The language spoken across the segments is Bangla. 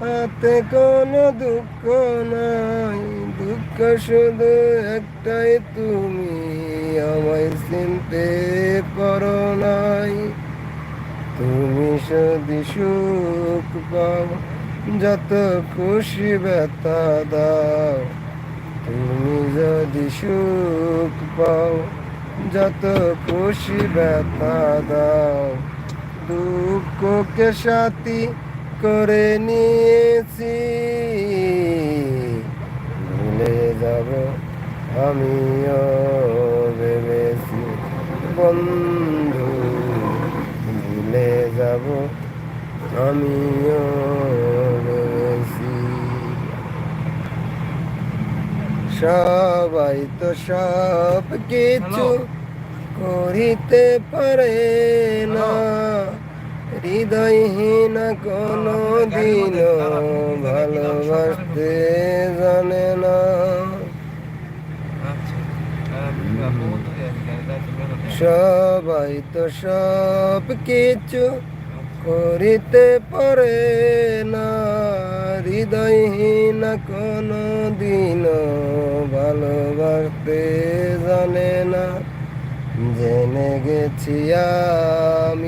হাতে কোনো দুঃখ নাই। দুঃখ শুধু একটাই, তুমি আমায় চিনতে পারো নাই। তুমি যদি সুখ পাও, যত খুশি ব্যথা দাও। তুমি যদি সুখ পাও, যত খুশি ব্যথা দাও। দুঃখকে সাথী করে নিয়েছি। ভুলে যাব আমিও ভেবেছি। বন্ধু ভুলে যাব আমিও ভেবেছি। সবাই তো সব কিছু করিতে পারে না। হৃদয়হীন কোনো দিন ভালোবাসতে জানে না। আচ্ছা সবাই তো সব কিছু করিতে পারে না। হৃদয়হীন কোনো দিন ভালোবাসতে জানে না। জেনে গেছি আমি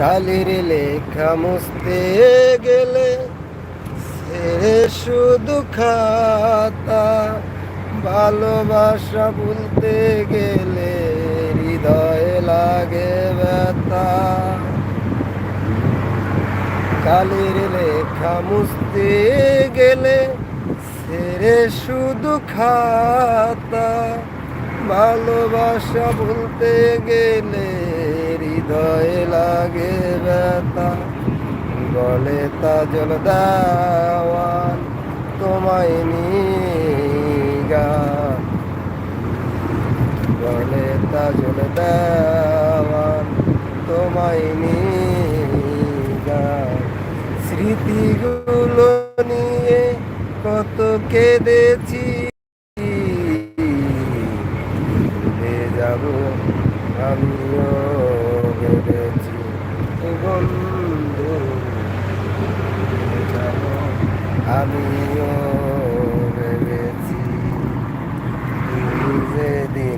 কালির লেখা মুছতে গেলে ছেড়ে শুধু খাতা, ভালোবাসা ভুলতে গেলে হৃদয়ে লাগে ব্যথা। কালির লেখা মুছতে গেলে ছেড়ে শুধু খাতা, ভালোবাসা ভুলতে গেলে হৃদয়ে লাগে ব্যথা। বলে তাজল দেওয়ান, তোমায় নিগা। বলে তাজল দেওয়ান, তোমায় নিগা। স্মৃতিগুলো নিয়ে কত কেঁদেছি ভুলে যাব আমিও ভেবেছি বন্ধু ভুলে যাব আমিও ভেবেছি তুমি যেদিন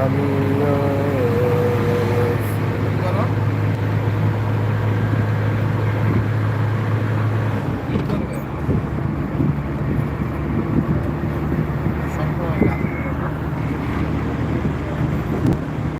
আমি